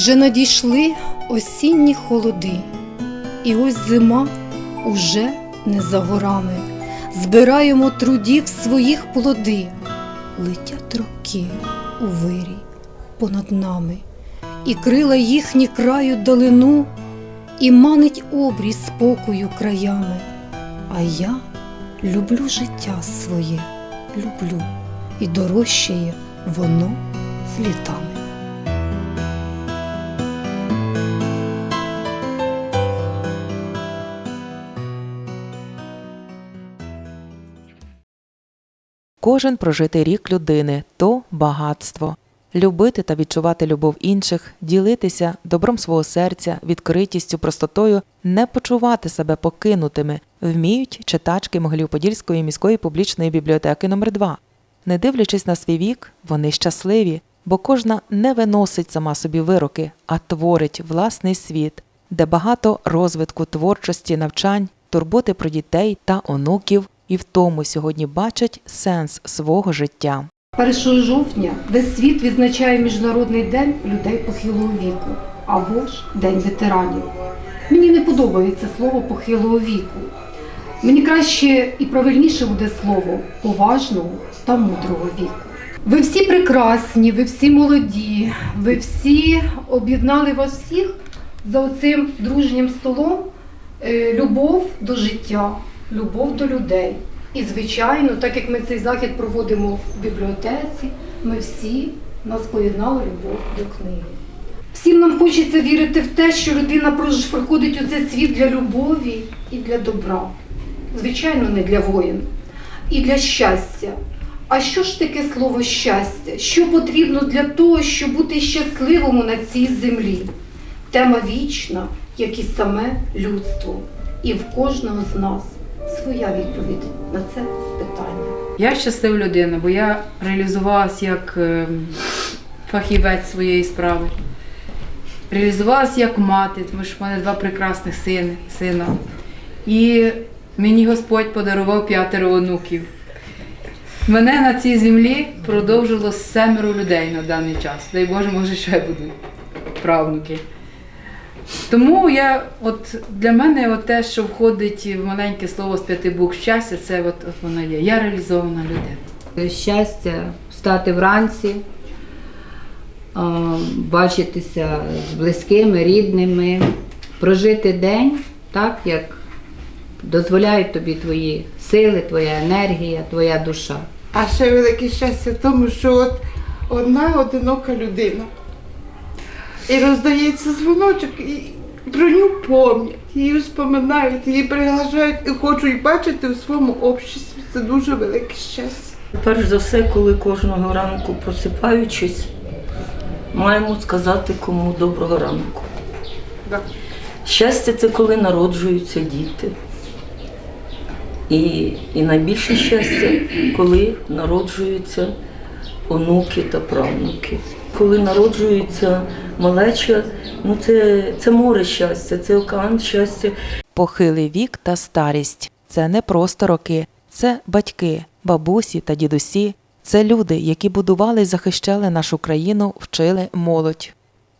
Вже надійшли осінні холоди, і ось зима уже не за горами. Збираємо трудів своїх плоди, летять роки у вирій понад нами, і крила їхні краю долину, і манить обрій спокою краями. А я люблю життя своє, люблю, і дорожчає воно з літами. Кожен прожитий рік людини то багатство. Любити та відчувати любов інших, ділитися добром свого серця, відкритістю, простотою, не почувати себе покинутими, вміють читачки Могилів-Подільської міської публічної бібліотеки номер 2 Не дивлячись на свій вік, вони щасливі, бо кожна не виносить сама собі вироки, а творить власний світ, де багато розвитку творчості, навчань, турботи про дітей та онуків, і в тому сьогодні бачать сенс свого життя. 1 жовтня весь світ відзначає Міжнародний день людей похилого віку або ж День ветеранів. Мені не подобається слово похилого віку. Мені краще і правильніше буде слово поважного та мудрого віку. Ви всі прекрасні, ви всі молоді, ви всі об'єднали вас всіх за оцим дружнім столом е, любов до життя, любов до людей. І, звичайно, так як ми цей захід проводимо в бібліотеці, ми всі нас поєднала любов до книги. Всім нам хочеться вірити в те, що людина приходить у цей світ для любові і для добра. Звичайно, не для воїн, і для щастя. А що ж таке слово щастя? Що потрібно для того, щоб бути щасливим на цій землі? Тема вічна, як і саме людство. І в кожного з нас своя відповідь на це питання. Я щаслива людина, бо я реалізувалася як е, фахівець своєї справи. Реалізувалася як мати, тому що в мене два прекрасних сини, сина. І мені Господь подарував п'ятеро онуків. Мене на цій землі продовжило семеро людей на даний час. Дай Боже, може, ще будуть правнуки. Тому я, от для мене, от те, що входить в маленьке слово з п'яти букв щастя, це от, от воно є. Я реалізована людина. щастя встати вранці, бачитися з близькими, рідними, прожити день так, як дозволяють тобі твої сили, твоя енергія, твоя душа. А ще велике щастя в тому, що от одна одинока людина. І роздається дзвоночок, і про нього помнять, її споминають, її приглашають і хочуть бачити у своєму обществі. Це дуже велике щастя. Перш за все, коли кожного ранку просипаючись, маємо сказати кому доброго ранку. Да. Щастя це коли народжуються діти. І, і найбільше щастя, коли народжуються онуки та правнуки. Коли народжується малеча, ну це, це море щастя, це океан щастя. Похилий вік та старість це не просто роки, це батьки, бабусі та дідусі, це люди, які будували і захищали нашу країну, вчили молодь.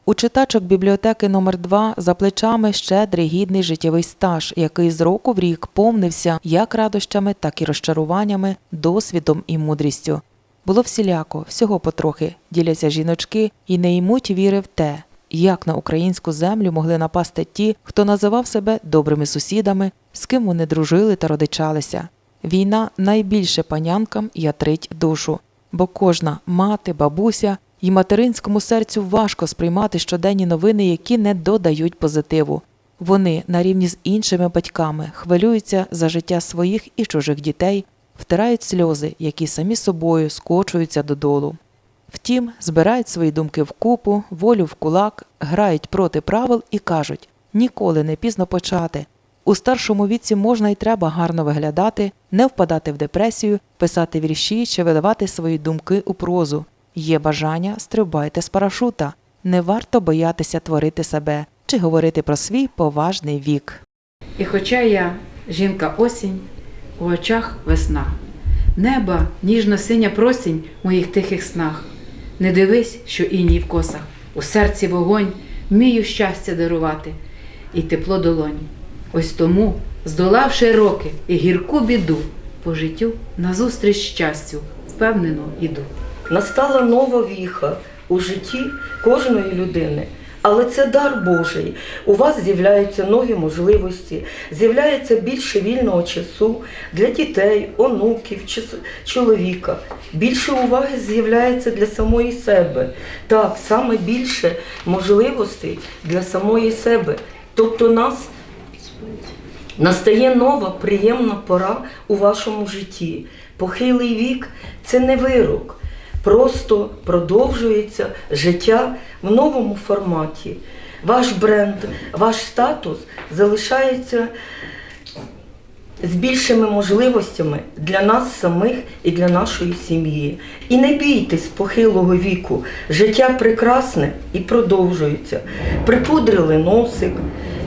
У читачок бібліотеки номер 2 за плечами щедрий гідний життєвий стаж, який з року в рік повнився як радощами, так і розчаруваннями, досвідом і мудрістю. Було всіляко, всього потрохи, діляться жіночки і не ймуть віри в те, як на українську землю могли напасти ті, хто називав себе добрими сусідами, з ким вони дружили та родичалися. Війна найбільше панянкам ятрить душу, бо кожна мати, бабуся і материнському серцю важко сприймати щоденні новини, які не додають позитиву. Вони на рівні з іншими батьками хвилюються за життя своїх і чужих дітей, втирають сльози, які самі собою скочуються додолу. Втім, збирають свої думки вкупу, волю в кулак, грають проти правил і кажуть: ніколи не пізно почати. У старшому віці можна і треба гарно виглядати, не впадати в депресію, писати вірші чи виливати свої думки у прозу. Є бажання, стрибайте з парашута. Не варто боятися творити себе чи говорити про свій поважний вік. І хоча я жінка осінь, у очах весна, неба ніжно синя просінь в моїх тихих снах. Не дивись, що іній в косах, у серці вогонь, вмію щастя дарувати і тепло долоні. Ось тому, здолавши роки і гірку біду, по життю назустріч щастю впевнено іду. Настала нова віха у житті кожної людини. Але це дар Божий. У вас з'являються нові можливості, з'являється більше вільного часу для дітей, онуків, чоловіка. Більше уваги з'являється для самої себе. Так, саме більше можливостей для самої себе. Тобто нас Настає нова приємна пора у вашому житті. Похилий вік це не вирок, просто продовжується життя в новому форматі. Ваш бренд, ваш статус залишається з більшими можливостями для нас самих і для нашої сім'ї. І не бійтесь похилого віку. Життя прекрасне і продовжується. Припудрили носик,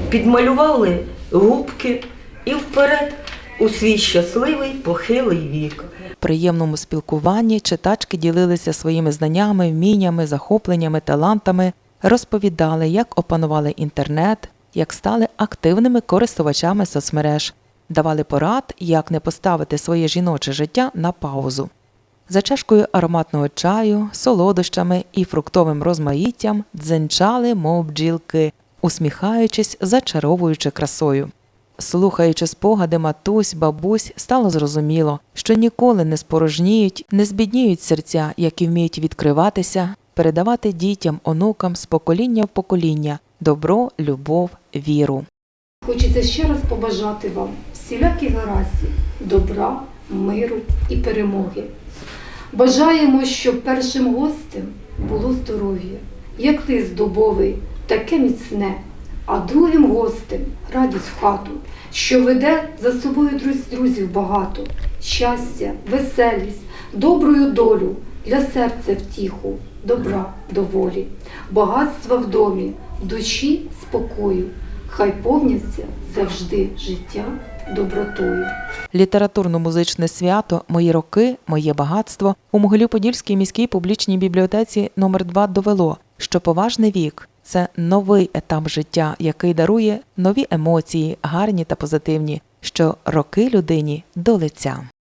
підмалювали губки і вперед у свій щасливий похилий вік. Приємному спілкуванні читачки ділилися своїми знаннями, вміннями, захопленнями, талантами, розповідали, як опанували інтернет, як стали активними користувачами соцмереж, давали порад, як не поставити своє жіноче життя на паузу. За чашкою ароматного чаю, солодощами і фруктовим розмаїттям дзенчали, мов бджілки, усміхаючись, зачаровуючи красою. Слухаючи спогади матусь, бабусь, стало зрозуміло, що ніколи не спорожніють, не збідніють серця, які вміють відкриватися, передавати дітям, онукам з покоління в покоління добро, любов, віру. Хочеться ще раз побажати вам всіляких гараздів, добра, миру і перемоги. Бажаємо, щоб першим гостем було здоров'я, як лист дубовий, таке міцне, а другим гостем радість в хату, що веде за собою друз- друзів багато, щастя, веселість, добрую долю, для серця втіху, добра доволі, багатства в домі, душі спокою. Хай повняться завжди життя добротою. Літературно-музичне свято Мої роки, моє багатство у Могилів-Подільській міській публічній бібліотеці номер 2 довело, що поважний вік це новий етап життя, який дарує нові емоції, гарні та позитивні, що роки людині до лиця.